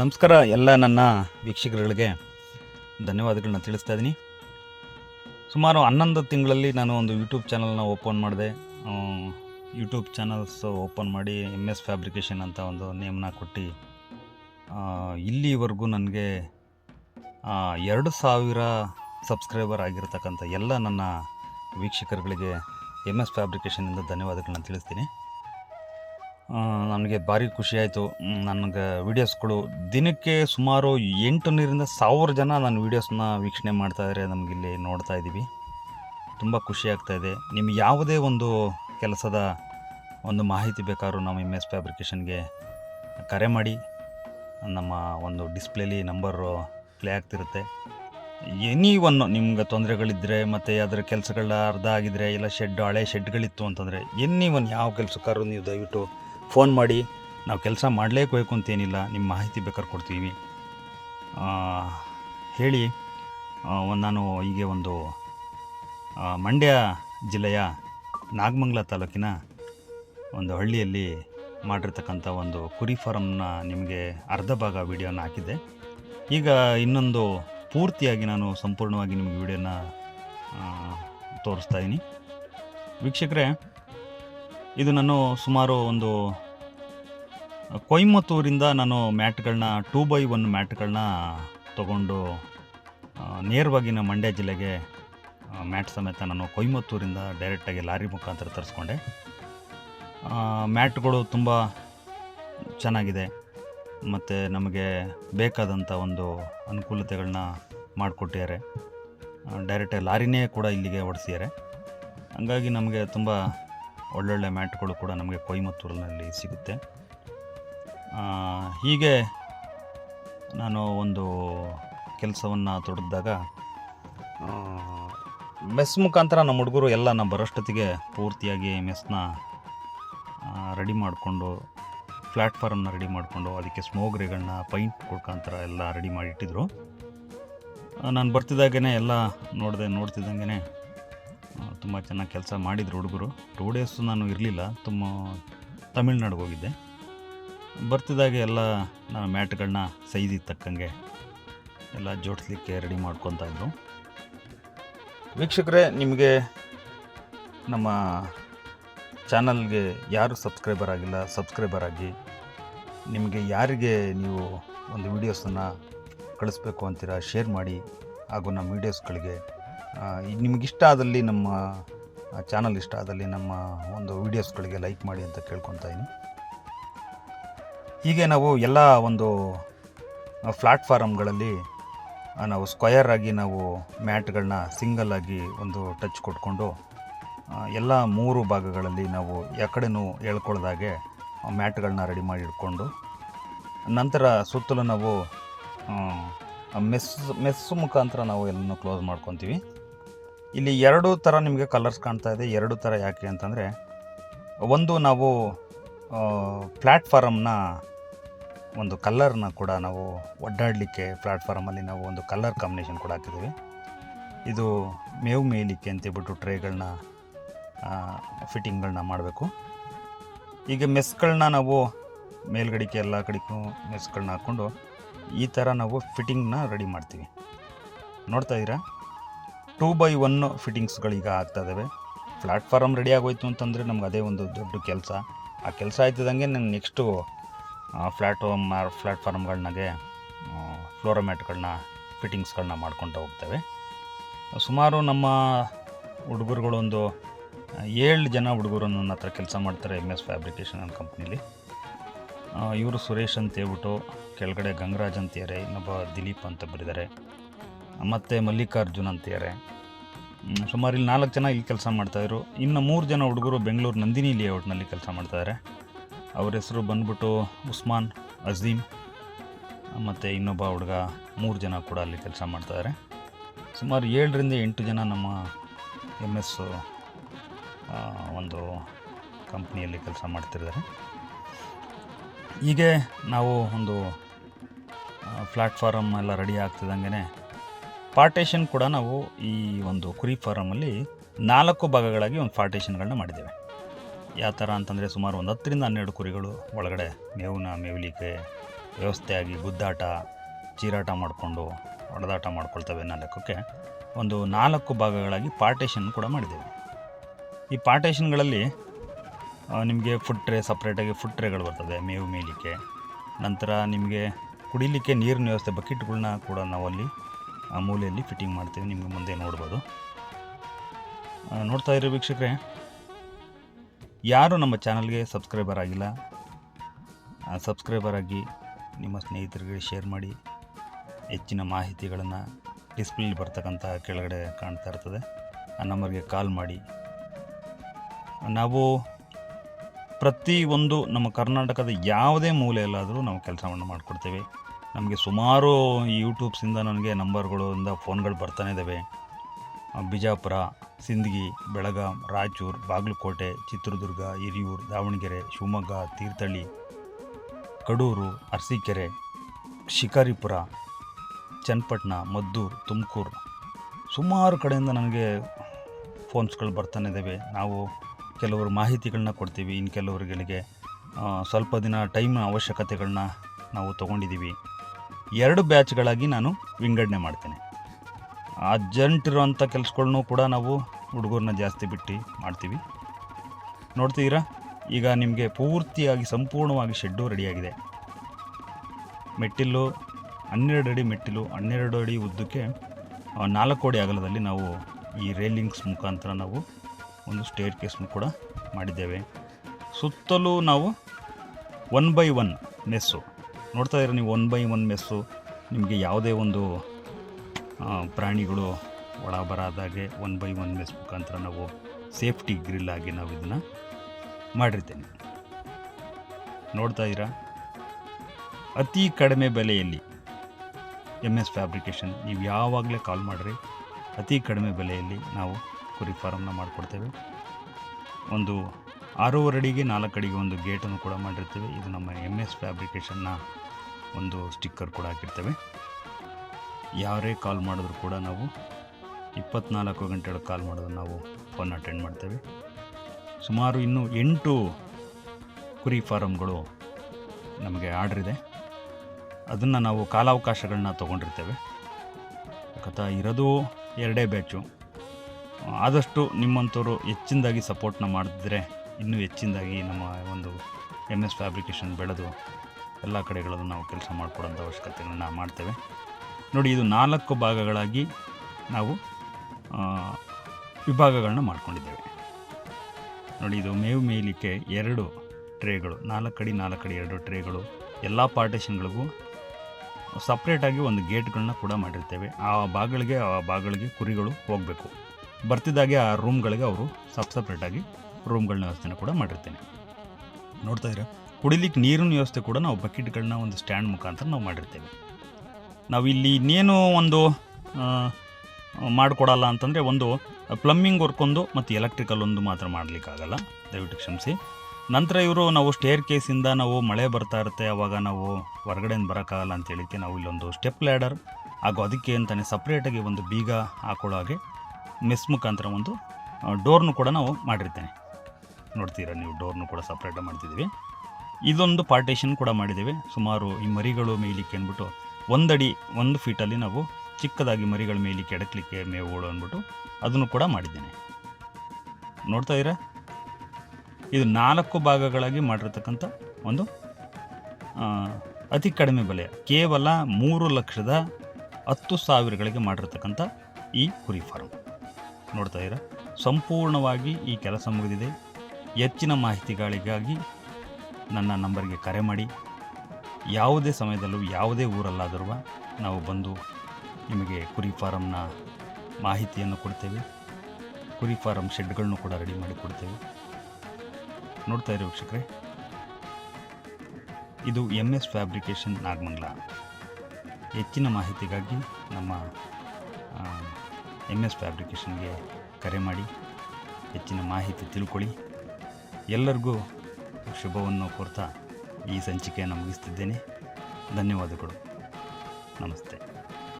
ನಮಸ್ಕಾರ ಎಲ್ಲ ನನ್ನ ವೀಕ್ಷಕರುಗಳಿಗೆ. ಧನ್ಯವಾದಗಳನ್ನ ತಿಳಿಸ್ತಾ ಇದ್ದೀನಿ. ಸುಮಾರು ಹನ್ನೊಂದು ತಿಂಗಳಲ್ಲಿ ನಾನು ಒಂದು ಯೂಟ್ಯೂಬ್ ಚಾನಲ್ನ ಓಪನ್ ಮಾಡಿದೆ. ಯೂಟ್ಯೂಬ್ ಚಾನಲ್ಸ್ ಓಪನ್ ಮಾಡಿ ಎಂ ಎಸ್ ಫ್ಯಾಬ್ರಿಕೇಷನ್ ಅಂತ ಒಂದು ನೇಮ್ನ ಕೊಟ್ಟು ಇಲ್ಲಿವರೆಗೂ ನನಗೆ ಎರಡು ಸಾವಿರ ಸಬ್ಸ್ಕ್ರೈಬರ್ ಆಗಿರ್ತಕ್ಕಂಥ ಎಲ್ಲ ನನ್ನ ವೀಕ್ಷಕರುಗಳಿಗೆ ಎಂ ಎಸ್ ಫ್ಯಾಬ್ರಿಕೇಷನಿಂದ ಧನ್ಯವಾದಗಳನ್ನ ತಿಳಿಸ್ತೀನಿ. ನನಗೆ ಭಾರಿ ಖುಷಿಯಾಯಿತು ನನಗೆ ವೀಡಿಯೋಸ್ಗಳು ದಿನಕ್ಕೆ ಸುಮಾರು ಎಂಟುನೂರಿಂದ ಸಾವಿರ ಜನ ನನ್ನ ವೀಡಿಯೋಸ್ನ ವೀಕ್ಷಣೆ ಮಾಡ್ತಾ ಇದ್ದಾರೆ ನಮಗಿಲ್ಲಿ ನೋಡ್ತಾ ಇದ್ದೀವಿ ತುಂಬ ಖುಷಿ ಆಗ್ತಾ ಇದೆ. ನಿಮ್ಗೆ ಯಾವುದೇ ಒಂದು ಕೆಲಸದ ಒಂದು ಮಾಹಿತಿ ಬೇಕಾದ್ರೂ ನಮ್ಮ ಎಂ ಎಸ್ ಫ್ಯಾಬ್ರಿಕೇಷನ್ಗೆ ಕರೆ ಮಾಡಿ. ನಮ್ಮ ಒಂದು ಡಿಸ್ಪ್ಲೇಲಿ ನಂಬರು ಪ್ಲೇ ಆಗ್ತಿರುತ್ತೆ. ಎನಿ ಒನ್ ನಿಮ್ಗೆ ತೊಂದರೆಗಳಿದ್ದರೆ ಮತ್ತು ಅದರ ಕೆಲಸಗಳ ಅರ್ಧ ಆಗಿದ್ದರೆ ಇಲ್ಲ ಶೆಡ್ ಹಳೆ ಶೆಡ್ಗಳಿತ್ತು ಅಂತಂದರೆ ಎನಿ ಒನ್ ಯಾವ ಕೆಲಸಕ್ಕಾದ್ರೂ ನೀವು ದಯವಿಟ್ಟು ಫೋನ್ ಮಾಡಿ, ನಾವು ಕೆಲಸ ಮಾಡಲೇಬೇಕು ಅಂತೇನಿಲ್ಲ ನಿಮ್ಮ ಮಾಹಿತಿ ಬೇಕಾದ್ರೆ ಕೊಡ್ತೀವಿ. ಹೇಳಿ ನಾನು ಹೀಗೆ ಒಂದು ಮಂಡ್ಯ ಜಿಲ್ಲೆಯ ನಾಗಮಂಗಲ ತಾಲೂಕಿನ ಒಂದು ಹಳ್ಳಿಯಲ್ಲಿ ಮಾಡಿರ್ತಕ್ಕಂಥ ಒಂದು ಕುರಿ ಫಾರಮ್ನ ನಿಮಗೆ ಅರ್ಧ ಭಾಗ ವೀಡಿಯೋನ ಹಾಕಿದ್ದೆ. ಈಗ ಇನ್ನೊಂದು ಪೂರ್ತಿಯಾಗಿ ನಾನು ಸಂಪೂರ್ಣವಾಗಿ ನಿಮಗೆ ವಿಡಿಯೋನ ತೋರಿಸ್ತಾ ಇದ್ದೀನಿ ವೀಕ್ಷಕರೇ ಇದು ನಾನು ಸುಮಾರು ಒಂದು ಕೊಯಮತ್ತೂರಿಂದ ನಾನು ಮ್ಯಾಟ್ಗಳನ್ನ ಟೂ ಬೈ ಒನ್ ಮ್ಯಾಟ್ಗಳನ್ನ ತಗೊಂಡು ನೇರವಾಗಿ ನಮ್ಮ ಮಂಡ್ಯ ಜಿಲ್ಲೆಗೆ ಮ್ಯಾಟ್ ಸಮೇತ ನಾನು ಕೊಯಮತ್ತೂರಿಂದ ಡೈರೆಕ್ಟಾಗಿ ಲಾರಿ ಮುಖಾಂತರ ತರಿಸ್ಕೊಂಡೆ. ಮ್ಯಾಟ್ಗಳು ತುಂಬ ಚೆನ್ನಾಗಿದೆ. ಮತ್ತು ನಮಗೆ ಬೇಕಾದಂಥ ಒಂದು ಅನುಕೂಲತೆಗಳನ್ನ ಮಾಡಿಕೊಟ್ಟಿದ್ದಾರೆ. ಡೈರೆಕ್ಟಾಗಿ ಲಾರಿನೇ ಕೂಡ ಇಲ್ಲಿಗೆ ಓಡಿಸಿದ್ದಾರೆ. ಹಂಗಾಗಿ ನಮಗೆ ತುಂಬ ಒಳ್ಳೊಳ್ಳೆ ಮ್ಯಾಟ್ಗಳು ಕೂಡ ನಮಗೆ ಕೊಯಮತ್ತೂರಿನಲ್ಲಿ ಸಿಗುತ್ತೆ. ಹೀಗೆ ನಾನು ಒಂದು ಕೆಲಸವನ್ನು ತೊಡೆದಾಗ ಮೆಸ್ ಮುಖಾಂತರ ನಮ್ಮ ಹುಡುಗರು ಎಲ್ಲ ನಮ್ಮ ಬರೋಷ್ಟೊತ್ತಿಗೆ ಪೂರ್ತಿಯಾಗಿ ಮೆಸ್ನ ರೆಡಿ ಮಾಡಿಕೊಂಡು ಪ್ಲ್ಯಾಟ್ಫಾರ್ಮ್ನ ರೆಡಿ ಮಾಡಿಕೊಂಡು, ಅದಕ್ಕೆ ಸ್ಮೋಗ್ರಿಗಳನ್ನ, ಪೈಂಟ್ ಮುಖಾಂತರ ಎಲ್ಲ ರೆಡಿ ಮಾಡಿ ಇಟ್ಟಿದ್ರು ನಾನು ಬರ್ತಿದ್ದಾಗೇ ಎಲ್ಲ ನೋಡಿದೆ ನೋಡ್ತಿದ್ದಂಗೆ ತುಂಬ ಚೆನ್ನಾಗಿ ಕೆಲಸ ಮಾಡಿದ್ರು ಹುಡುಗರು. ಟೂ ಡೇಸು ನಾನು ಇರಲಿಲ್ಲ, ತುಂಬ ತಮಿಳ್ನಾಡಿಗೆ ಹೋಗಿದ್ದೆ. ಬರ್ತಿದ್ದಾಗ ಎಲ್ಲ ನಾನು ಮ್ಯಾಟ್ಗಳನ್ನ ಸೈಜಿಗೆ ತಕ್ಕಂಗೆ ಎಲ್ಲ ಜೋಡಿಸ್ಲಿಕ್ಕೆ ರೆಡಿ ಇದ್ದರು ವೀಕ್ಷಕರೇ, ನಿಮಗೆ ನಮ್ಮ ಚಾನಲ್ಗೆ ಯಾರು ಸಬ್ಸ್ಕ್ರೈಬರ್ ಆಗಿಲ್ಲ, ಸಬ್ಸ್ಕ್ರೈಬರ್ ಆಗಿ. ನಿಮಗೆ ಯಾರಿಗೆ ನೀವು ಒಂದು ವೀಡಿಯೋಸನ್ನು ಕಳಿಸ್ಬೇಕು ಅಂತೀರಾ ಶೇರ್ ಮಾಡಿ. ಹಾಗೂ ನಮ್ಮ ವೀಡಿಯೋಸ್ಗಳಿಗೆ ನಿಮಗಿಷ್ಟ ಆದಲ್ಲಿ ನಮ್ಮ ಚಾನಲ್ ಇಷ್ಟ ಆದಲ್ಲಿ ನಮ್ಮ ಒಂದು ವೀಡಿಯೋಸ್ಗಳಿಗೆ ಲೈಕ್ ಮಾಡಿ ಅಂತ ಕೇಳ್ಕೊತಾ ಇದ್ದೀನಿ. ಹೀಗೆ ನಾವು ಎಲ್ಲ ಒಂದು ಪ್ಲ್ಯಾಟ್ಫಾರಮ್ಗಳಲ್ಲಿ ನಾವು ಸ್ಕ್ವಯರ್ ಆಗಿ ನಾವು ಮ್ಯಾಟ್ಗಳನ್ನ ಸಿಂಗಲ್ ಆಗಿ ಒಂದು ಟಚ್ ಕೊಟ್ಕೊಂಡು ಎಲ್ಲ ಮೂರು ಭಾಗಗಳಲ್ಲಿ ನಾವು ಯಾಕಡೆನೂ ಹೇಳ್ಕೊಳ್ದಾಗೆ ಮ್ಯಾಟ್ಗಳನ್ನ ರೆಡಿ ಮಾಡಿ ಇಟ್ಕೊಂಡು, ನಂತರ ಸುತ್ತಲೂ ನಾವು ಮೆಸ್ ಮೆಸ್ ಮುಖಾಂತರ ನಾವು ಎಲ್ಲನೂ ಕ್ಲೋಸ್ ಮಾಡ್ಕೊತೀವಿ. ಇಲ್ಲಿ ಎರಡು ಥರ ನಿಮಗೆ ಕಲರ್ಸ್ ಕಾಣ್ತಾ ಇದೆ. ಎರಡು ಥರ ಯಾಕೆ ಅಂತಂದರೆ, ಒಂದು ನಾವು ಪ್ಲ್ಯಾಟ್ಫಾರಮ್ನ ಒಂದು ಕಲ್ಲರ್ನ ಕೂಡ ನಾವು ಒಡ್ಡಾಡಲಿಕ್ಕೆ ಪ್ಲ್ಯಾಟ್ಫಾರಮಲ್ಲಿ ನಾವು ಒಂದು ಕಲರ್ ಕಾಂಬಿನೇಷನ್ ಕೂಡ ಹಾಕಿದ್ದೀವಿ. ಇದು ಮೇವು ಮೇಯಲಿಕ್ಕೆ ಅಂತೇಳ್ಬಿಟ್ಟು ಟ್ರೇಗಳನ್ನ ಫಿಟ್ಟಿಂಗ್ಗಳನ್ನ ಮಾಡಬೇಕು. ಈಗ ಮೆಸ್ಗಳನ್ನ ನಾವು ಮೇಲ್ಗಡಿಕೆ ಎಲ್ಲ ಕಡೆಗೂ ಮೆಸ್ಗಳನ್ನ ಹಾಕ್ಕೊಂಡು ಈ ಥರ ನಾವು ಫಿಟ್ಟಿಂಗ್ನ ರೆಡಿ ಮಾಡ್ತೀವಿ. ನೋಡ್ತಾ ಇದ್ದೀರಾ? ಟೂ ಬೈ ಒನ್ ಫಿಟ್ಟಿಂಗ್ಸ್ಗಳೀಗ ಆಗ್ತಾ ಇದ್ದಾವೆ ಪ್ಲ್ಯಾಟ್ಫಾರಮ್ ರೆಡಿ ಆಗೋಯ್ತು ಅಂತಂದರೆ ನಮ್ಗೆ ಅದೇ ಒಂದು ದೊಡ್ಡ ಕೆಲಸ. ಆ ಕೆಲಸ ಆಯ್ತಿದ್ದಂಗೆ ನಾನು ನೆಕ್ಸ್ಟು ಫ್ಲ್ಯಾಟ್ ಪ್ಲ್ಯಾಟ್ಫಾರ್ಮ್ಗಳನ್ನಾಗೆ ಫ್ಲೋರೋಮ್ಯಾಟ್ಗಳನ್ನ ಫಿಟ್ಟಿಂಗ್ಸ್ಗಳನ್ನ ಮಾಡ್ಕೊತಾ ಹೋಗ್ತೇವೆ. ಸುಮಾರು ನಮ್ಮ ಹುಡುಗರುಗಳು ಒಂದು ಏಳು ಜನ ಹುಡುಗರು ನನ್ನ ಹತ್ರ ಕೆಲಸ ಮಾಡ್ತಾರೆ ಎಂ ಎಸ್ ಫ್ಯಾಬ್ರಿಕೇಷನ್ ಅನ್ನೋ ಕಂಪ್ನೀಲಿ ಇವರು ಸುರೇಶ್ ಅಂತ ಹೇಳ್ಬಿಟ್ಟು ಕೆಳಗಡೆ ಗಂಗರಾಜ್ ಅಂತಿದ್ದಾರೆ ಇನ್ನೊಬ್ಬ ದಿಲೀಪ್ ಅಂತ ಬರೆದಿದ್ದಾರೆ ಮತ್ತು ಮಲ್ಲಿಕಾರ್ಜುನ್ ಅಂತಿದ್ದಾರೆ ಸುಮಾರು ಇಲ್ಲಿ ನಾಲ್ಕು ಜನ ಇಲ್ಲಿ ಕೆಲಸ ಮಾಡ್ತಾಯಿದ್ರು ಇನ್ನು ಮೂರು ಜನ ಹುಡುಗರು ಬೆಂಗಳೂರು ನಂದಿನಿ ಲೇಔಟ್ನಲ್ಲಿ ಕೆಲಸ ಮಾಡ್ತಾಯಿದ್ದಾರೆ ಅವ್ರ ಹೆಸರು ಬಂದ್ಬಿಟ್ಟು ಉಸ್ಮಾನ್ ಅಜೀಮ್. ಮತ್ತು ಇನ್ನೊಬ್ಬ ಹುಡುಗ ಮೂರು ಜನ ಕೂಡ ಅಲ್ಲಿ ಕೆಲಸ ಮಾಡ್ತಾಯಿದ್ದಾರೆ ಸುಮಾರು ಏಳರಿಂದ ಎಂಟು ಜನ ನಮ್ಮ ಎಂ ಎಸ್ ಒಂದು ಕಂಪ್ನಿಯಲ್ಲಿ ಕೆಲಸ ಮಾಡ್ತಿದ್ದಾರೆ. ಹೀಗೆ ನಾವು ಒಂದು ಪ್ಲ್ಯಾಟ್ಫಾರಮ್ ಎಲ್ಲ ರೆಡಿ ಆಗ್ತಿದ್ದಂಗೆ ಪಾರ್ಟೇಷನ್ ಕೂಡ ನಾವು ಈ ಒಂದು ಕುರಿ ಫಾರಮಲ್ಲಿ ನಾಲ್ಕು ಭಾಗಗಳಾಗಿ ಒಂದು ಪಾರ್ಟೇಷನ್ಗಳನ್ನ ಮಾಡಿದ್ದೇವೆ. ಯಾವ ಥರ ಅಂತಂದರೆ ಸುಮಾರು ಒಂದು ಹತ್ತರಿಂದ ಹನ್ನೆರಡು ಕುರಿಗಳು ಒಳಗಡೆ ಮೇವನ್ನ ಮೇವಲಿಕೆ, ವ್ಯವಸ್ಥೆಯಾಗಿ ಗುದ್ದಾಟ, ಚೀರಾಟ ಮಾಡಿಕೊಂಡು, ಹೊಡೆದಾಟ ಮಾಡ್ಕೊಳ್ತವೆ ಅನ್ನೋ ಲೆಕ್ಕಕ್ಕೆ ಒಂದು ನಾಲ್ಕು ಭಾಗಗಳಾಗಿ ಪಾರ್ಟೇಷನ್ ಕೂಡ ಮಾಡಿದ್ದೇವೆ. ಈ ಪಾರ್ಟೇಷನ್ಗಳಲ್ಲಿ ನಿಮಗೆ ಫುಡ್ ಟ್ರೇ ಸಪ್ರೇಟಾಗಿ ಫುಡ್ ಟ್ರೇಗಳು ಬರ್ತದೆ ಮೇವು ಮೇಲಿಕೆ. ನಂತರ ನಿಮಗೆ ಕುಡಿಲಿಕ್ಕೆ ನೀರಿನ ವ್ಯವಸ್ಥೆ ಬಕೆಟ್ಗಳನ್ನ ಕೂಡ ನಾವಲ್ಲಿ ಆ ಮೂಲೆಯಲ್ಲಿ ಫಿಟ್ಟಿಂಗ್ ಮಾಡ್ತೀವಿ, ನಿಮಗೆ ಮುಂದೆ ನೋಡ್ಬೋದು. ನೋಡ್ತಾ ಇರೋ ವೀಕ್ಷಕರೇ. ಯಾರು ನಮ್ಮ ಚಾನಲ್ಗೆ ಸಬ್ಸ್ಕ್ರೈಬರ್ ಆಗಿಲ್ಲ ಸಬ್ಸ್ಕ್ರೈಬರ್ ಆಗಿ ನಿಮ್ಮ ಸ್ನೇಹಿತರಿಗೆ ಶೇರ್ ಮಾಡಿ. ಹೆಚ್ಚಿನ ಮಾಹಿತಿಗಳನ್ನು ಡಿಸ್ಪ್ಲೇಲಿ ಬರ್ತಕ್ಕಂಥ ಕೆಳಗಡೆ ಕಾಣ್ತಾ ಇರ್ತದೆ. ಆ ನಂಬರ್ಗೆ ಕಾಲ್ ಮಾಡಿ. ನಾವು ಪ್ರತಿ ಒಂದು ನಮ್ಮ ಕರ್ನಾಟಕದ ಯಾವುದೇ ಮೂಲೆಯಲ್ಲಾದರೂ ನಾವು ಕೆಲಸವನ್ನು ಮಾಡಿಕೊಡ್ತೇವೆ. ನಮಗೆ ಸುಮಾರು ಯೂಟ್ಯೂಬ್ಸಿಂದ ನನಗೆ ನಂಬರ್ಗಳಿಂದ ಫೋನ್ಗಳು ಬರ್ತಾನೆ ಇದ್ದಾವೆ. ಬಿಜಾಪುರ, ಸಿಂದಗಿ, ಬೆಳಗಾಂ, ರಾಯಚೂರು, ಬಾಗಲಕೋಟೆ, ಚಿತ್ರದುರ್ಗ, ಹಿರಿಯೂರು, ದಾವಣಗೆರೆ, ಶಿವಮೊಗ್ಗ, ತೀರ್ಥಹಳ್ಳಿ, ಕಡೂರು, ಅರಸೀಕೆರೆ, ಶಿಕಾರಿಪುರ, ಚನ್ನಪಟ್ಟಣ, ಮದ್ದೂರು, ತುಮಕೂರು ಸುಮಾರು ಕಡೆಯಿಂದ ನನಗೆ ಫೋನ್ಸ್ಗಳು ಬರ್ತಾನೆ ಇದ್ದಾವೆ. ನಾವು ಕೆಲವರು ಮಾಹಿತಿಗಳನ್ನ ಕೊಡ್ತೀವಿ ಇನ್ನು ಕೆಲವರುಗಳಿಗೆ ಸ್ವಲ್ಪ ದಿನ ಟೈಮ್ ಅವಶ್ಯಕತೆಗಳನ್ನ ನಾವು ತೊಗೊಂಡಿದ್ದೀವಿ. ಎರಡು ಬ್ಯಾಚ್ಗಳಾಗಿ ನಾನು ವಿಂಗಡಣೆ ಮಾಡ್ತೇನೆ. ಅರ್ಜೆಂಟ್ ಇರುವಂಥ ಕೆಲಸಗಳನ್ನೂ ಕೂಡ ನಾವು ಹುಡುಗರನ್ನ ಜಾಸ್ತಿ ಬಿಟ್ಟು ಮಾಡ್ತೀವಿ. ನೋಡ್ತೀರಾ ಈಗ ನಿಮಗೆ ಪೂರ್ತಿಯಾಗಿ ಸಂಪೂರ್ಣವಾಗಿ ಶೆಡ್ಡು ರೆಡಿಯಾಗಿದೆ. ಮೆಟ್ಟಿಲು, ಹನ್ನೆರಡು ಅಡಿ ಮೆಟ್ಟಿಲು, ಹನ್ನೆರಡು ಅಡಿ ಉದ್ದಕ್ಕೆ ನಾಲ್ಕು ಅಡಿ ಅಗಲದಲ್ಲಿ ನಾವು ಈ ರೇಲಿಂಗ್ಸ್ ಮುಖಾಂತರ ನಾವು ಒಂದು ಸ್ಟೇರ್ ಕೇಸ್ನು ಕೂಡ ಮಾಡಿದ್ದೇವೆ. ಸುತ್ತಲೂ ನಾವು ಒನ್ ಬೈ ಒನ್ ಮೆಸ್ಸು ನೋಡ್ತಾ ಇದ್ರೆ ನೀವು ಒನ್ ಬೈ ಒನ್ ಮೆಸ್ಸು ನಿಮಗೆ ಯಾವುದೇ ಒಂದು ಪ್ರಾಣಿಗಳು ಒಳ ಬರಾದಾಗೆ ಒನ್ ಬೈ ಒನ್ ಮೆಸ್ ಮುಖಾಂತರ ನಾವು ಸೇಫ್ಟಿ ಗ್ರಿಲ್ ಆಗಿ ನಾವು ಇದನ್ನು ಮಾಡಿರ್ತೇನೆ. ನೋಡ್ತಾ ಇದ್ದೀರಾ? ಅತಿ ಕಡಿಮೆ ಬೆಲೆಯಲ್ಲಿ ಎಂ ಎಸ್ ಫ್ಯಾಬ್ರಿಕೇಷನ್ ನೀವು ಯಾವಾಗಲೇ ಕಾಲ್ ಮಾಡಿರಿ, ಅತಿ ಕಡಿಮೆ ಬೆಲೆಯಲ್ಲಿ ನಾವು ಕುರಿ ಫಾರಮ್ನ ಮಾಡಿಕೊಡ್ತೇವೆ. ಒಂದು ಆರೂವರೆ ಅಡಿಗೆ ನಾಲ್ಕು ಅಡಿಗೆ ಒಂದು ಗೇಟನ್ನು ಕೂಡ ಮಾಡಿರ್ತೇವೆ. ಇದು ನಮ್ಮ ಎಂ ಎಸ್ ಫ್ಯಾಬ್ರಿಕೇಷನ್ನ ಒಂದು ಸ್ಟಿಕ್ಕರ್ ಕೂಡ ಹಾಕಿರ್ತೇವೆ. ಯಾರೇ ಕಾಲ್ ಮಾಡಿದ್ರು ಕೂಡ ನಾವು ಇಪ್ಪತ್ನಾಲ್ಕು ಗಂಟೆಗಳ ಕಾಲ್ ಮಾಡಿದ್ರು ನಾವು ಫೋನ್ ಅಟೆಂಡ್ ಮಾಡ್ತೇವೆ. ಸುಮಾರು ಇನ್ನೂ ಎಂಟು ಕುರಿ ಫಾರಮ್ಗಳು ನಮಗೆ ಆರ್ಡ್ರ್ ಇದೆ. ಅದನ್ನು ನಾವು ಕಾಲಾವಕಾಶಗಳನ್ನ ತೊಗೊಂಡಿರ್ತೇವೆ. ಕಥಾ ಇರೋದು ಎರಡೇ ಬ್ಯಾಚು. ಆದಷ್ಟು ನಿಮ್ಮಂಥವ್ರು ಹೆಚ್ಚಿನದಾಗಿ ಸಪೋರ್ಟ್ನ ಮಾಡಿದ್ರೆ ಇನ್ನೂ ಹೆಚ್ಚಿನದಾಗಿ ನಮ್ಮ ಒಂದು ಎಂ ಎಸ್ ಫ್ಯಾಬ್ರಿಕೇಶನ್ ಬೆಳೆದು ಎಲ್ಲ ಕಡೆಗಳಲ್ಲೂ ನಾವು ಕೆಲಸ ಮಾಡಿಕೊಡೋಂಥ ಅವಶ್ಯಕತೆಗಳನ್ನ ಮಾಡ್ತೇವೆ. ನೋಡಿ, ಇದು ನಾಲ್ಕು ಭಾಗಗಳಾಗಿ ನಾವು ವಿಭಾಗಗಳನ್ನ ಮಾಡ್ಕೊಂಡಿದ್ದೇವೆ. ನೋಡಿ, ಇದು ಮೇವು ಮೇಯಲಿಕ್ಕೆ ಎರಡು ಟ್ರೇಗಳು ನಾಲ್ಕು ಅಡಿ ನಾಲ್ಕು ಅಡಿ ಎರಡು ಟ್ರೇಗಳು, ಎಲ್ಲ ಪಾರ್ಟೇಷನ್ಗಳಿಗೂ ಸಪ್ರೇಟಾಗಿ ಒಂದು ಗೇಟ್ಗಳನ್ನ ಕೂಡ ಮಾಡಿರ್ತೇವೆ. ಆ ಭಾಗಗಳಿಗೆ ಆ ಭಾಗಗಳಿಗೆ ಕುರಿಗಳು ಹೋಗಬೇಕು. ಬರ್ತಿದ್ದಾಗೆ ಆ ರೂಮ್ಗಳಿಗೆ ಅವರು ಸಪ್ ಸಪ್ರೇಟಾಗಿ ರೂಮ್ಗಳನ್ನ ವ್ಯವಸ್ಥೆನ ಕೂಡ ಮಾಡಿರ್ತೇನೆ. ನೋಡ್ತಾ ಇದ್ದೀರಾ? ಕುಡಿಲಿಕ್ಕೆ ನೀರಿನ ವ್ಯವಸ್ಥೆ ಕೂಡ ನಾವು ಬಕೆಟ್ಗಳನ್ನ ಒಂದು ಸ್ಟ್ಯಾಂಡ್ ಮುಖಾಂತರ ನಾವು ಮಾಡಿರ್ತೇವೆ. ನಾವು ಇಲ್ಲಿ ಇನ್ನೇನು ಒಂದು ಮಾಡಿಕೊಡಲ್ಲ ಅಂತಂದರೆ ಒಂದು ಪ್ಲಮ್ಮಿಂಗ್ ವರ್ಕ್ ಒಂದು ಮತ್ತು ಎಲೆಕ್ಟ್ರಿಕಲ್ ಒಂದು ಮಾತ್ರ ಮಾಡಲಿಕ್ಕಾಗಲ್ಲ. ದಯವಿಟ್ಟು ಕ್ಷಮಿಸಿ. ನಂತರ ಇವರು ನಾವು ಸ್ಟೇರ್ ಕೇಸಿಂದ ನಾವು ಮಳೆ ಬರ್ತಾ ಇರುತ್ತೆ ಆವಾಗ ನಾವು ಹೊರಗಡೆಯಿಂದ ಬರೋಕ್ಕಾಗಲ್ಲ ಅಂತ ಹೇಳಿಕ್ಕೆ ನಾವು ಇಲ್ಲೊಂದು ಸ್ಟೆಪ್ ಲ್ಯಾಡರ್, ಹಾಗೂ ಅದಕ್ಕೆ ಅಂತಲೇ ಸಪ್ರೇಟಾಗಿ ಒಂದು ಬೀಗ ಹಾಕೊಳ್ಳೋ ಹಾಗೆ ಮೆಸ್ ಮುಖಾಂತರ ಒಂದು ಡೋರ್ನು ಕೂಡ ನಾವು ಮಾಡಿರ್ತೇನೆ. ನೋಡ್ತೀರಾ ನೀವು, ಡೋರ್ನು ಕೂಡ ಸಪ್ರೇಟಾಗಿ ಮಾಡ್ತಿದ್ದೀವಿ. ಇದೊಂದು ಪಾರ್ಟೇಷನ್ ಕೂಡ ಮಾಡಿದ್ದೇವೆ. ಸುಮಾರು ಈ ಮರಿಗಳು ಮೇಯ್ಲಿಕ್ಕೆ ಅಂದ್ಬಿಟ್ಟು ಒಂದಡಿ, ಒಂದು ಫೀಟಲ್ಲಿ ನಾವು ಚಿಕ್ಕದಾಗಿ ಮರಿಗಳ ಮೇಯ್ಲಿಕ್ಕೆ ಎಡಕ್ಲಿಕ್ಕೆ ಮೇವುಗಳು ಅಂದ್ಬಿಟ್ಟು ಅದನ್ನು ಕೂಡ ಮಾಡಿದ್ದೇನೆ. ನೋಡ್ತಾ ಇದ್ದೀರಾ? ಇದು ನಾಲ್ಕು ಭಾಗಗಳಾಗಿ ಮಾಡಿರ್ತಕ್ಕಂಥ ಒಂದು ಅತಿ ಕಡಿಮೆ ಬೆಲೆ, ಕೇವಲ ಮೂರು ಲಕ್ಷದ ಹತ್ತು ಸಾವಿರಗಳಿಗೆ ಮಾಡಿರ್ತಕ್ಕಂಥ ಈ ಕುರಿ ಫಾರ್ಮ್. ನೋಡ್ತಾ ಇದ್ದೀರಾ? ಸಂಪೂರ್ಣವಾಗಿ ಈ ಕೆಲಸ ಮುಗಿದಿದೆ. ಹೆಚ್ಚಿನ ಮಾಹಿತಿಗಳಿಗಾಗಿ ನನ್ನ ನಂಬರ್ಗೆ ಕರೆ ಮಾಡಿ. ಯಾವುದೇ ಸಮಯದಲ್ಲೂ ಯಾವುದೇ ಊರಲ್ಲಾದರೂ ನಾವು ಬಂದು ನಿಮಗೆ ಕುರಿ ಫಾರಮ್ನ ಮಾಹಿತಿಯನ್ನು ಕೊಡ್ತೇವೆ. ಕುರಿ ಫಾರಮ್ ಶೆಡ್ಗಳನ್ನು ಕೂಡ ರೆಡಿ ಮಾಡಿ ಕೊಡ್ತೇವೆ. ನೋಡ್ತಾ ಇರಿ ವೀಕ್ಷಕರೇ. ಇದು ಎಂ ಎಸ್ ಫ್ಯಾಬ್ರಿಕೇಷನ್ ನಾಗಮಂಗ್ಲ. ಹೆಚ್ಚಿನ ಮಾಹಿತಿಗಾಗಿ ನಮ್ಮ ಎಂ ಎಸ್ ಫ್ಯಾಬ್ರಿಕೇಶನ್ಗೆ ಕರೆ ಮಾಡಿ. ಹೆಚ್ಚಿನ ಮಾಹಿತಿ ತಿಳ್ಕೊಳ್ಳಿ. ಎಲ್ಲರಿಗೂ ಶುಭವನ್ನು ಕೋರ್ತಾ ಈ ಸಂಚಿಕೆಯನ್ನು ಮುಗಿಸ್ತಿದ್ದೇನೆ. ಧನ್ಯವಾದಗಳು. ನಮಸ್ತೆ.